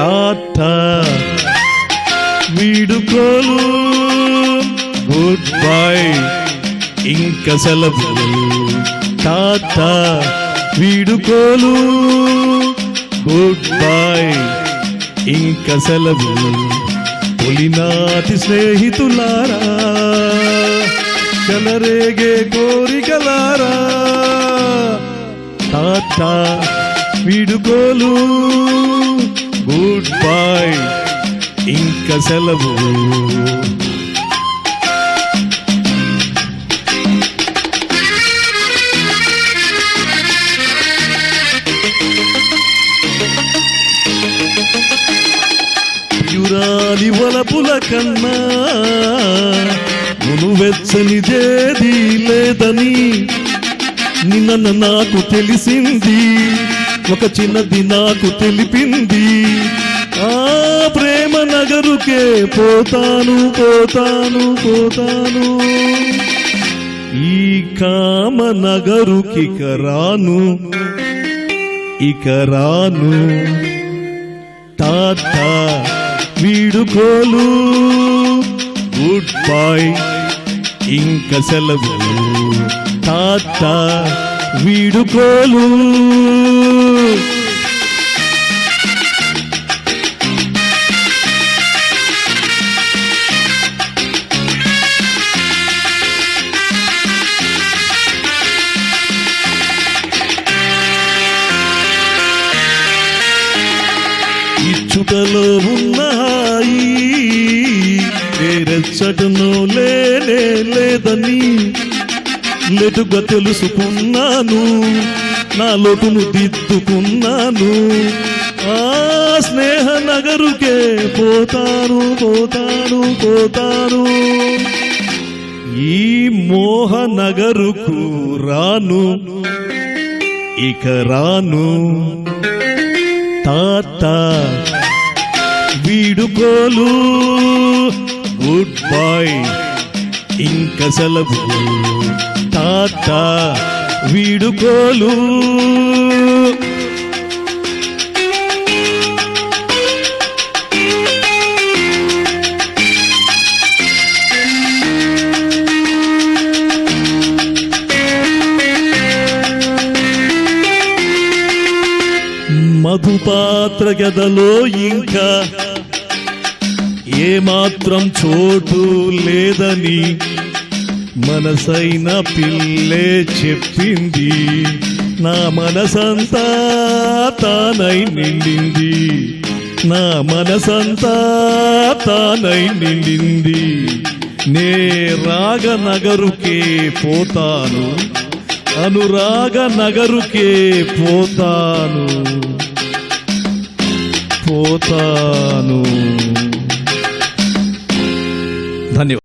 తాత. వీడుకోలు good bye ఇంక సెలవు తాత వీడుకోలు గుడ్ బై ఇంక సెలవు తొలినాటి స్నేహితులారా. చెలరేగే కోరికలారా. తాత వీడుకోలు ఇంక సెలవు. ప్రియురాలి వలపుల కన్నా మును వెచ్చనిదేది లేదని నిన్న నాకు తెలిసింది. ఒక చిన్నది నాకు తెలిపింది. ఆ ప్రేమ నగరుకే పోతాను పోతాను పోతాను. ఈ కామ నగరుకి కరాను రాను ఇక రాను. టాటా వీడుకోలు గుడ్ బై ఇంక సెలవు. తాత వీడుకోలు ఇంతలో ఉన్న హాయి వేరెచ్చటనో లేనే లేదని లెటుగా తెలుసుకున్నాను. నా లోటును దిద్దుకున్నాను. ఆ స్నేహ నగరుకే పోతాను పోతాను పోతాను. ఈ మోహ నగరుకు రాను ఇక రాను. తాత వీడుకోలు. గుడ్ బై ఇంకా సెలవు. తాత వీడుకోలు. మధుపాత్ర గదలో ఇంకా ఏమాత్రం చోటు లేదని మనసైన పిల్లే చెప్పింది. నా మనసంతా తానై నిండింది. నా మనసంతా తానై నిండింది. నే రాగ నగరుకే పోతాను. అనురాగ నగరుకే పోతాను. పోతాను. ధన్యవాదాలు.